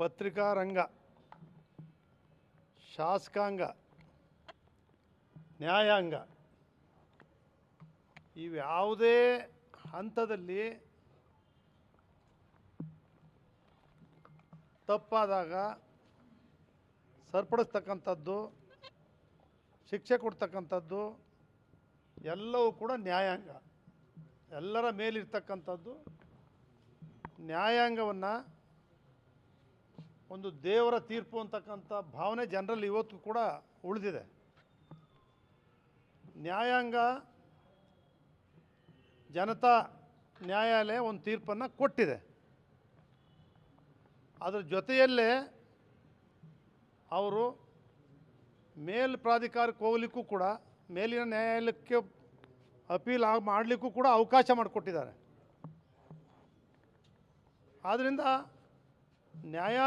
ಪತ್ರಿಕಾ ರಂಗ, ಶಾಸಕಾಂಗ, ನ್ಯಾಯಾಂಗ ಇವ್ಯಾವುದೇ ಹಂತದಲ್ಲಿ ತಪ್ಪಾದಾಗ ಸರಿಪಡಿಸ್ತಕ್ಕಂಥದ್ದು, ಶಿಕ್ಷೆ ಕೊಡ್ತಕ್ಕಂಥದ್ದು ಎಲ್ಲವೂ ಕೂಡ ನ್ಯಾಯಾಂಗ. ಎಲ್ಲರ ಮೇಲಿರ್ತಕ್ಕಂಥದ್ದು ನ್ಯಾಯಾಂಗವನ್ನು ಒಂದು ದೇವರ ತೀರ್ಪು ಅಂತಕ್ಕಂಥ ಭಾವನೆ ಜನರಲ್ಲಿ ಇವತ್ತು ಕೂಡ ಉಳಿದಿದೆ. ನ್ಯಾಯಾಂಗ, ಜನತಾ ನ್ಯಾಯಾಲಯ ಒಂದು ತೀರ್ಪನ್ನು ಕೊಟ್ಟಿದೆ. ಅದರ ಜೊತೆಯಲ್ಲೇ ಅವರು ಮೇಲ್ ಪ್ರಾಧಿಕಾರಕ್ಕೆ ಹೋಗ್ಲಿಕ್ಕೂ ಕೂಡ, ಮೇಲಿನ ನ್ಯಾಯಾಲಯಕ್ಕೆ ಅಪೀಲ್ ಆಗಿ ಮಾಡಲಿಕ್ಕೂ ಕೂಡ ಅವಕಾಶ ಮಾಡಿಕೊಟ್ಟಿದ್ದಾರೆ. ಆದ್ದರಿಂದ ನ್ಯಾಯ